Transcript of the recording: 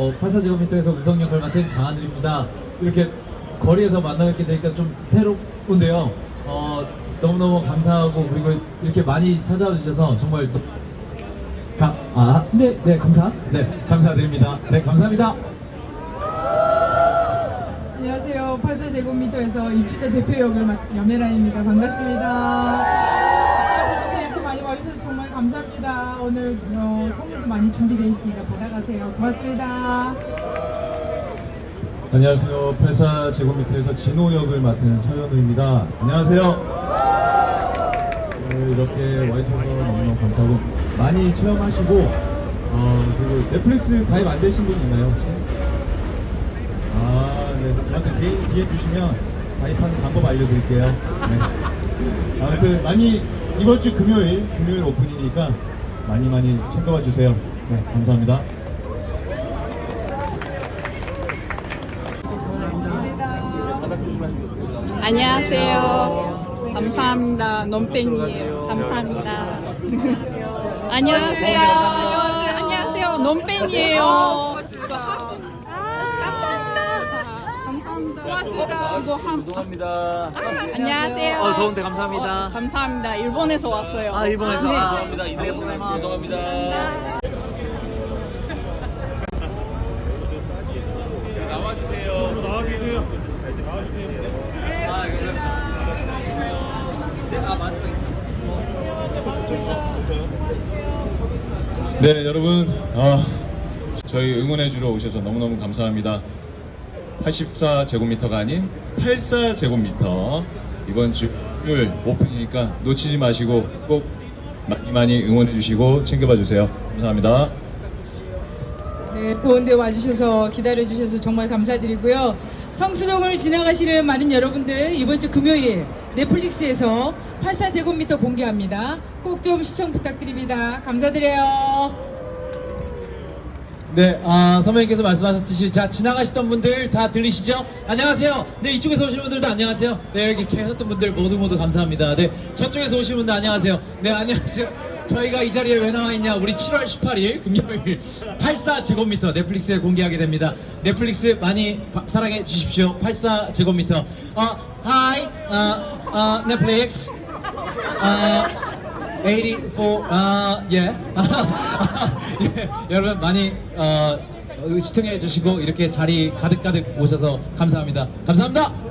어, 84제곱미터에서 우성 역을 맡은 강하늘입니다. 이렇게 거리에서 만나뵙게 되니까 좀 새롭군데요. 어, 너무너무 감사하고 그리고 이렇게 많이 찾아와 주셔서 정말 너- 가, 아, 네, 네, 감사. 네, 감사드립니다. 네, 감사합니다. 안녕하세요. 84제곱미터에서 입주자 대표 역을 맡은 염혜란입니다. 반갑습니다. 오늘 이렇게 많이 와주셔서 정말 감사합니다. 오늘 어, 선물도 많이 준비되어 있으니까 받아가세요. 고맙습니다. 안녕하세요. 84제곱미터에서 진호 역을 맡은 서현우입니다. 안녕하세요. 오늘 이렇게 와주셔서 너무너무 감사하고 많이 체험하시고 어, 그리고 넷플릭스 가입 안 되신 분 있나요 혹시? 아, 네. 저한테 개인 뒤에 주시면 가입하는 방법 알려드릴게요. 네. 아무튼 많이 이번 주 금요일 금요일 오픈이니까 많이 많이 챙겨와 주세요. 네, 감사합니다. 안녕하세요. 감사합니다. 논팬이에요. 감사합니다. 안녕하세요. 안녕하세요. 논팬이에요. 감사합니다. 고맙습니다. 이거 한 죄송합니다. 안녕하세요. 어, 더운데 감사합니다. 어, 감사합니다. 일본에서 왔어요. 아, 일본에서. 네. 아, 감사합니다. 일본에서 죄송합니다. 네, 여러분, 아, 저희 응원해주러 오셔서 너무너무 감사합니다. 84제곱미터가 아닌 84제곱미터. 이번 주 금요일 오픈이니까 놓치지 마시고 꼭 많이 많이 응원해주시고 챙겨봐 주세요. 감사합니다. 네, 더운데 와주셔서 기다려주셔서 정말 감사드리고요. 성수동을 지나가시는 많은 여러분들 이번 주 금요일 넷플릭스에서 84제곱미터 공개합니다. 꼭 좀 시청 부탁드립니다. 감사드려요. 네, 아, 선배님께서 말씀하셨듯이, 자, 지나가시던 분들 다 들리시죠? 안녕하세요. 네, 이쪽에서 오시는 분들도 안녕하세요. 네, 여기 계셨던 분들 모두 모두 감사합니다. 네, 저쪽에서 오시는 분들 안녕하세요. 네, 안녕하세요. 저희가 이 자리에 왜 나와 있냐? 우리 7월 18일 금요일 84 제곱미터 넷플릭스에 공개하게 됩니다. 넷플릭스 많이 바- 사랑해 주십시오. 84 제곱미터. 어, 하이, 어, 어, 넷플릭스. 어, 84, 아, 예. 예. 여러분 많이 어, 시청해 주시고 이렇게 자리 가득가득 오셔서 감사합니다. 감사합니다.